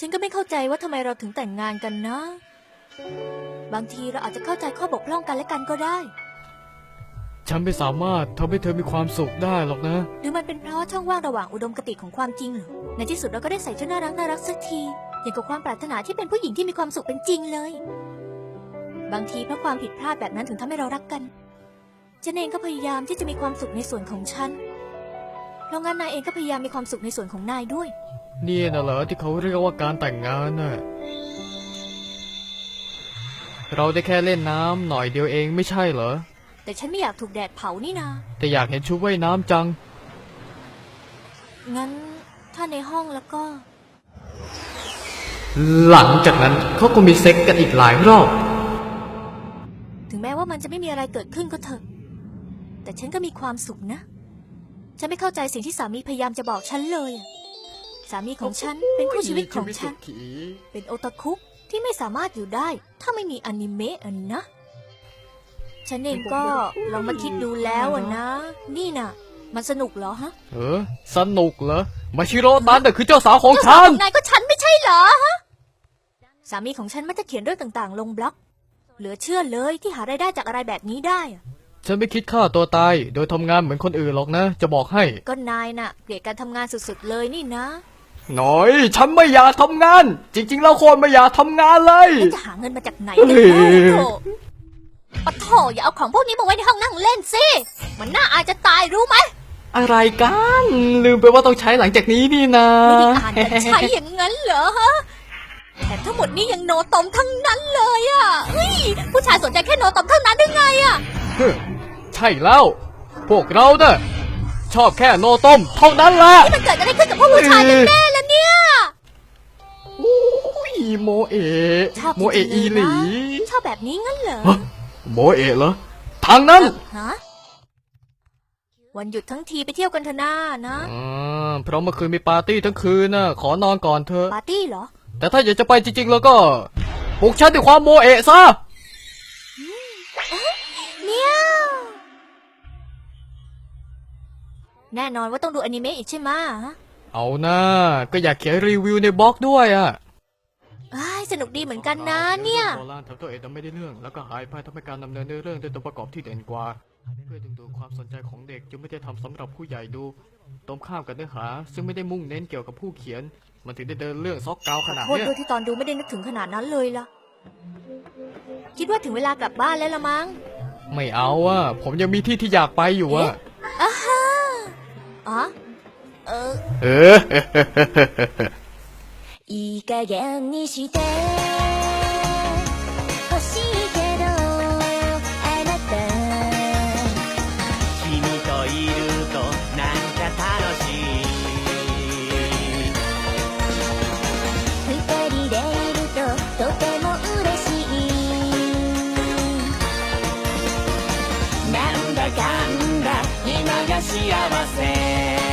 ฉันก็ไม่เข้าใจว่าทำไมเราถึงแต่งงานกันนะ บางทีเราอาจจะเข้าใจข้อบกพร่องกันและกันก็ได้ ฉันไม่สามารถทำให้เธอมีความสุขได้หรอกนะ หรือมันเป็นเพราะช่องว่างระหว่างอุดมคติของความจริงเหรอในที่สุดเราก็ได้ใส่ชุดน่ารักน่ารักสักที อย่างกับความปรารถนาที่เป็นผู้หญิงที่มีความสุขเป็นจริงเลย บางทีเพราะความผิดพลาดแบบนั้นถึงทำให้เรารักกันฉันเองก็พยายามที่จะมีความสุขในส่วนของฉัน เพราะงั้นนายเองก็พยายามมีความสุขในส่วนของนายด้วย นี่น่ะเหรอที่เขาเรียกว่าการแต่งงานน่ะ เราได้แค่เล่นน้ำหน่อยเดียวเองไม่ใช่เหรอ แต่ฉันไม่อยากถูกแดดเผานี่นา แต่อยากเห็นชุดว่ายน้ำจัง งั้นถ้าในห้องแล้วก็ หลังจากนั้นเขาก็มีเซ็กกันอีกหลายรอบ ถึงแม้ว่ามันจะไม่มีอะไรเกิดขึ้นก็เถอะ แต่ฉันก็มีความสุขนะ ฉันไม่เข้าใจสิ่งที่สามีพยายามจะบอกฉันเลยอะสามีของฉันเป็นคู่ชีวิตของฉัน เป็นโอตาคุที่ไม่สามารถอยู่ได้ ถ้าไม่มีอนิเมะอันนะ ฉันเองก็ลองมาคิดดูแล้วอะนะ นี่น่ะ มันสนุกเหรอฮะ เออ สนุกเหรอ มาชิโร่ตันน่ะคือเจ้าสาวของฉัน นายก็ฉันไม่ใช่เหรอฮะ สามีของฉันมักจะเขียนเรื่องต่างๆ ลงบล็อก เหลือเชื่อเลยที่หารายได้จากอะไรแบบนี้ได้อะ ฉันไม่คิดฆ่าตัวตาย โดยทำงานเหมือนคนอื่นหรอกนะ จะบอกให้ ก็นายน่ะเกลียดการทำงานสุดๆเลยนี่นะ หน่อย ฉันไม่อยากทำงาน จริง ๆ แล้วคนไม่อยากทำงานเลย แล้วจะหาเงินมาจากไหนกันแน่โถปะโถอย่าเอาของพวกนี้มาไว้ในห้องนั่งเล่นสิ มันน่าอายจะตายรู้ไหม อะไรกัน ลืมไปว่าต้องใช้หลังจากนี้นี่นะ ไม่ได้อ่านกันใช้อย่างนั้นเหรอฮะแต่ทั้งหมดนี้ยังโนตมทั้งนั้นเลยอะเฮ้ยผู้ชายสนใจแค่โนตมเท่านั้นได้ไงอะ ใช่แล้ว พวกเราเน่ะชอบแค่โนต้มเท่านั้นแหละนี่มันเกิดอะไรขึ้นกับพวกผู้ชายกันแน่ล่ะเนี่ยอุ้ยโมเอะชอบโมเอะอีหลีชอบแบบนี้งั้นเหรอฮะโมเอะเหรอทางนั้นฮะวันหยุดทั้งทีไปเที่ยวกันเถอะนานะอ่าเพราะเมื่อคืนมีปาร์ตี้ทั้งคืนน่ะขอนอนก่อนเถอะ ปาร์ตี้เหรอ แต่ถ้าอยากจะไปจริงๆ แล้วก็ปลุกฉันด้วยความโมเอะซะ แน่นอนว่าต้องดูอนิเมะอีกใช่ไหมะเอานะก็อยากเขียนรีวิวในบล็อกด้วยอะอ้ายสนุกดีเหมือนกันนะเนี่ย โบราณทำตัวเองทำไม่ได้เรื่อง แล้วก็หายไปทำให้การดำเนินเนื้อเรื่องด้วยตัวประกอบที่เด่นกว่า เพื่อดึงดูดความสนใจของเด็กจึงไม่ได้ทำสำหรับผู้ใหญ่ดู ตรงข้ามกับเนื้อหา ซึ่งไม่ได้มุ่งเน้นเกี่ยวกับผู้เขียน มันถึงได้เดินเรื่องซอกเกาวขนาดโทษเนี้ย ด้วยที่ตอนดูไม่ได้นึกถึงขนาดนั้นเลยล่ะ คิดว่าถึงเวลากลับบ้านแล้วละมั้ง ไม่เอาอะ ผมยังมีที่ที่อยากไปอยู่อะอ่าฮะ あ？え？いい加減にして。が幸せ